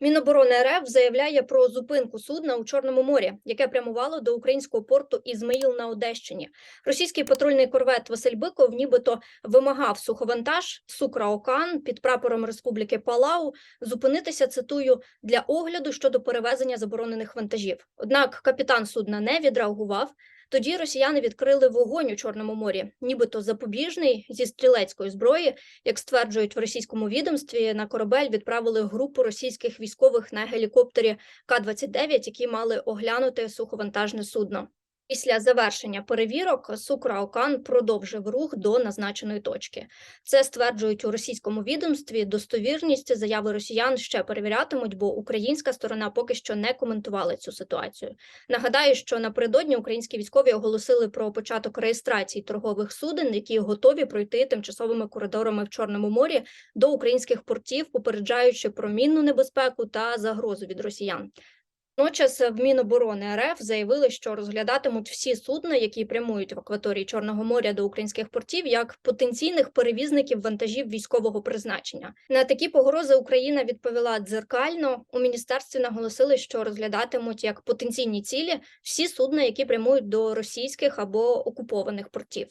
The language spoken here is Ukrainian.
Міноборони РФ заявляє про зупинку судна у Чорному морі, яке прямувало до українського порту Ізмаїл на Одещині. Російський патрульний корвет Василь Биков нібито вимагав суховантаж Сукра Окан під прапором Республіки Палау зупинитися. Цитую для огляду щодо перевезення заборонених вантажів. Однак капітан судна не відреагував. Тоді росіяни відкрили вогонь у Чорному морі, нібито запобіжний зі стрілецької зброї, як стверджують в російському відомстві, на корабель відправили групу російських військових на гелікоптері К-29, які мали оглянути суховантажне судно. Після завершення перевірок Сукра Окан продовжив рух до назначеної точки. Це стверджують у російському відомстві. Достовірність заяви росіян ще перевірятимуть, бо українська сторона поки що не коментувала цю ситуацію. Нагадаю, що напередодні українські військові оголосили про початок реєстрації торгових суден, які готові пройти тимчасовими коридорами в Чорному морі до українських портів, попереджаючи про мінну небезпеку та загрозу від росіян. Водночас в Міноборони РФ заявили, що розглядатимуть всі судна, які прямують в акваторії Чорного моря до українських портів, як потенційних перевізників вантажів військового призначення. На такі погрози Україна відповіла дзеркально. У міністерстві наголосили, що розглядатимуть як потенційні цілі всі судна, які прямують до російських або окупованих портів.